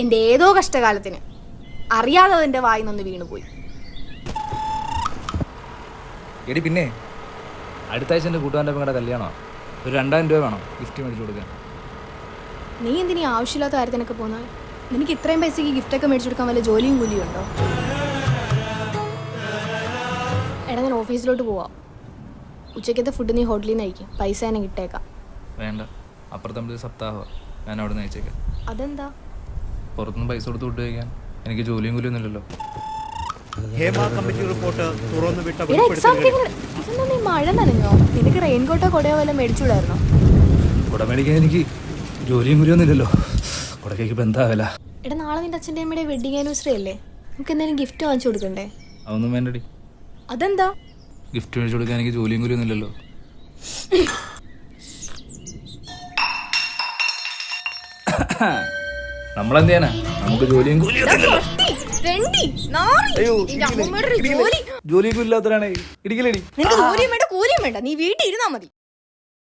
എന്റെ ഏതോ കഷ്ടകാലത്തിന്. അറിയാതെ അതിന്റെ വായിൽ നിന്ന് വീണുപോയി. എടി പിന്നെ അടുത്ത ആഴ്ച എന്റെ കൂട്ടുകാരന്റെ പെങ്ങളുടെ കല്യാണമാണ് ഒരു രണ്ടായിരം രൂപ വേണം ഗിഫ്റ്റ് മേടിച്ചു കൊടുക്കാൻ. നീ എന്തിനീ ആവശ്യമില്ലാത്ത കാര്യത്തിനൊക്കെ പോകുന്നത് നിനക്ക് ഇത്രയും പൈസക്ക് ഗിഫ്റ്റൊക്കെ മേടിച്ചു കൊടുക്കാൻ വല്ല ജോലിയും കൂലിയും ഉണ്ടോ? എടാ ഞാൻ ഓഫീസിലോട്ട് പോവാം. ഉച്ചക്കത്തെ ഫുഡ് നീ ഹോട്ടലിൽ നിന്ന് കഴിക്കും. പൈസ തന്നെ കിട്ടേക്കാം. വേണ്ട. അപ്പുറത്തെ സപ്താഹം സപ്താഹമാണ് ഞാൻ അവിടെ നിന്ന് അയച്ചേക്കാം അതെന്താ? പുറത്തുനിന്ന് പൈസ കൊടുത്ത് ഫുഡ് കഴിക്കാൻ. എനിക്ക് ജോലിയും കൂലി ഒന്നുമില്ലല്ലോ ഹേമ കമ്മിറ്റി റിപ്പോർട്ട് തുറന്നുവിട്ട എടാ എക്സാം വെളിപ്പെടുത്തലുകൾ ഇതെന്താ നീ മഴ നനഞ്ഞോ? നിനക്ക് റെയിൻകോട്ടോ കൊടയോ വല്ലതും മേടിച്ചുകൂടായിരുന്നോ കുട മേടിക്കാൻ എനിക്ക് ജോലിയും കൂലിയൊന്നും ഇല്ലല്ലോ. കുടക്കേക്ക് ഇപ്പം എന്താ വില? എടാ നാളെ നിന്റെ അച്ഛന്റെ അമ്മയുടെ വെഡിങ് ആനിവേഴ്സറി അല്ലേ? നമുക്ക് എന്തെങ്കിലും ഗിഫ്റ്റ് വാങ്ങിച്ചു കൊടുക്കണ്ടേ? അതൊന്നും വേണ്ടടി. അതെന്താ? ഗിഫ്റ്റ് മേടിച്ചു കൊടുക്കാൻ എനിക്ക് ജോലിയും കൂലിയൊന്നും ഇല്ലല്ലോ. നമ്മളെന്ത് ചെയ്യാനാ? നമുക്ക് ജോലിയും കൂലിയും ജോലിയും കൂലി ഇല്ലാത്തവരാണേ. ഇടിക്കലടി ജോലിയും വേണ്ട കൂലിയും വേണ്ട. നീ വീട്ടിൽ ഇരുന്നാ മതി.